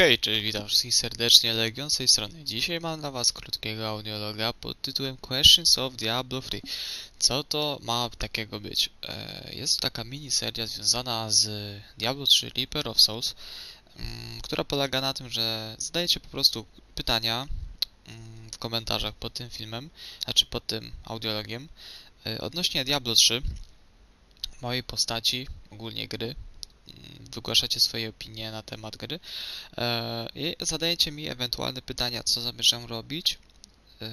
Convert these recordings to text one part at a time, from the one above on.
Hej, cześć, witam wszystkich serdecznie, Legion z tej strony. Dzisiaj mam dla was krótkiego audiologa pod tytułem Questions of Diablo 3. Co to ma takiego być? E, Jest to taka miniseria związana z Diablo 3 Reaper of Souls, mm, która polega na tym, że zadajecie po prostu pytania mm, w komentarzach pod tym filmem, znaczy pod tym audiologiem, e, odnośnie Diablo 3, mojej postaci, ogólnie gry, wygłaszacie swoje opinie na temat gry e, i zadajecie mi ewentualne pytania, co zamierzam robić, e,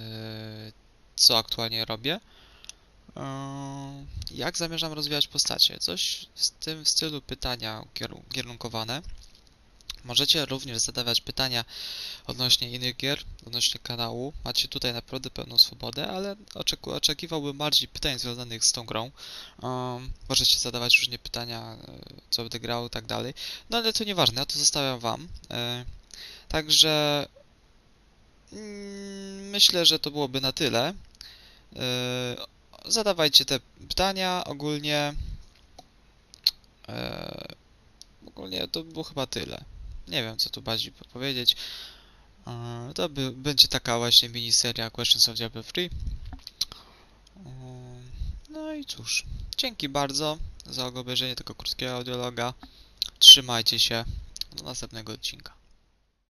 co aktualnie robię, e, jak zamierzam rozwijać postacie. Coś w tym stylu pytania ukieru- ukierunkowane. Możecie również zadawać pytania odnośnie innych gier, odnośnie kanału. Macie tutaj naprawdę pełną swobodę, ale oczeku- oczekiwałbym bardziej pytań związanych z tą grą. Um, możecie zadawać różnie pytania, e, co będę grał i tak dalej. No ale to nieważne, ja to zostawiam wam. E, także mm, myślę, że to byłoby na tyle. E, zadawajcie te pytania ogólnie. E, ogólnie to było chyba tyle. Nie wiem, co tu bardziej powiedzieć. E, to by, będzie taka właśnie miniseria Questions of Diablo 3. E, no i cóż, dzięki bardzo za obejrzenie tego krótkiego audiologa. Trzymajcie się. Do następnego odcinka.